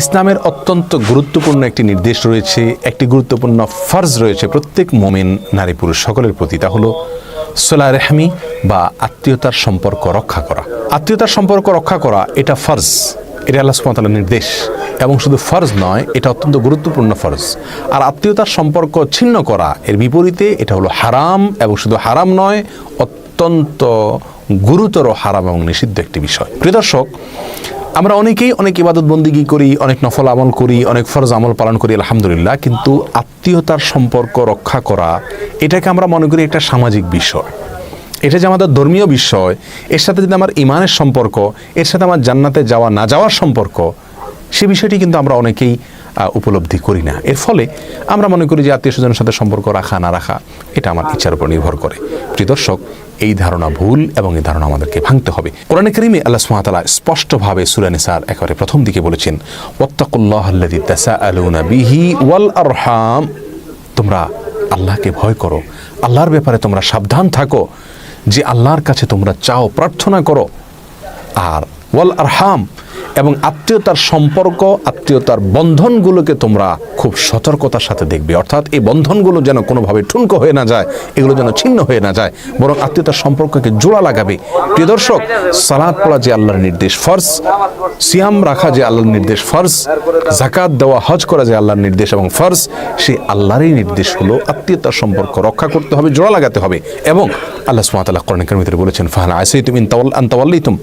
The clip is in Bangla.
ইসলামের অত্যন্ত গুরুত্বপূর্ণ একটি নির্দেশ রয়েছে, একটি গুরুত্বপূর্ণ ফর্জ রয়েছে প্রত্যেক মোমেন নারী পুরুষ সকলের প্রতি। তা হলো সোলা রেহমি বা আত্মীয়তার সম্পর্ক রক্ষা করা। আত্মীয়তার সম্পর্ক রক্ষা করা, এটা ফর্জ। এটা আল্লাহ সুমতালের নির্দেশ। এবং শুধু ফরজ নয়, এটা অত্যন্ত গুরুত্বপূর্ণ ফরজ। আর আত্মীয়তার সম্পর্ক ছিন্ন করা, এর বিপরীতে এটা হলো হারাম এবং শুধু হারাম নয়, অত্যন্ত গুরুতর হারাম এবং নিষিদ্ধ একটি বিষয়। প্রিয় দর্শক আমরা অনেকেই অনেক ইবাদত বন্দিগি করি, অনেক নফল আমল করি, অনেক ফরজ আমল পালন করি, আলহামদুলিল্লাহ। কিন্তু আত্মীয়তার সম্পর্ক রক্ষা করা, এটাকে আমরা মনে করি একটা সামাজিক বিষয়। এটা যে আমাদের ধর্মীয় বিষয়, এর সাথে যদি আমার ইমানের সম্পর্ক, এর সাথে আমার জান্নাতে যাওয়া, না যাওয়ার সম্পর্ক, সে বিষয়টি কিন্তু আমরা অনেকেই উপলব্ধি করি না। এর ফলে আমরা মনে করি যে আত্মীয় স্বজনের সাথে সম্পর্ক রাখা, না রাখা, এটা আমার ইচ্ছার উপর নির্ভর করে। প্রিয় দর্শক এই ধারণা ভুল এবং এই ধারণা আমাদেরকে ভাঙতে হবে। কোরআনে করিমে আল্লাহ সুমাতালা স্পষ্টভাবে সুরানিসার একেবারে প্রথম দিকে বলেছেন ওয়াল তোমরা আল্লাহকে ভয় করো। আল্লাহর ব্যাপারে তোমরা সাবধান থাকো যে আল্লাহর কাছে তোমরা চাও, প্রার্থনা করো। আর ওয়াল আরহাম এবং আত্মীয়তার সম্পর্ক, আত্মীয়তার বন্ধনগুলোকে তোমরা খুব সতর্কতার সাথে দেখবে। অর্থাৎ এই বন্ধনগুলো যেন কোনোভাবে ঠুনকো হয়ে না যায়, এগুলো যেন ছিন্ন হয়ে না যায়, বরং আত্মীয়তার সম্পর্ককে জোড়া লাগাবে। প্রিয় দর্শক সালাদ পড়া যে আল্লাহর নির্দেশ ফর্জ, সিয়াম রাখা যে আল্লাহর নির্দেশ ফর্জ জাকাত দেওয়া, হজ করা যে আল্লাহর নির্দেশ এবং ফর্জ, সেই আল্লাহরই নির্দেশ হলো আত্মীয়তার সম্পর্ক রক্ষা করতে হবে, জোড়া লাগাতে হবে। এবং আল্লাহ সুমাতাল্লাহ কোরআন ভিতরে বলেছেন ফাহানা আসাইতুম তুমি তাওয়াল, আন তাওয়াল্লাইতুম।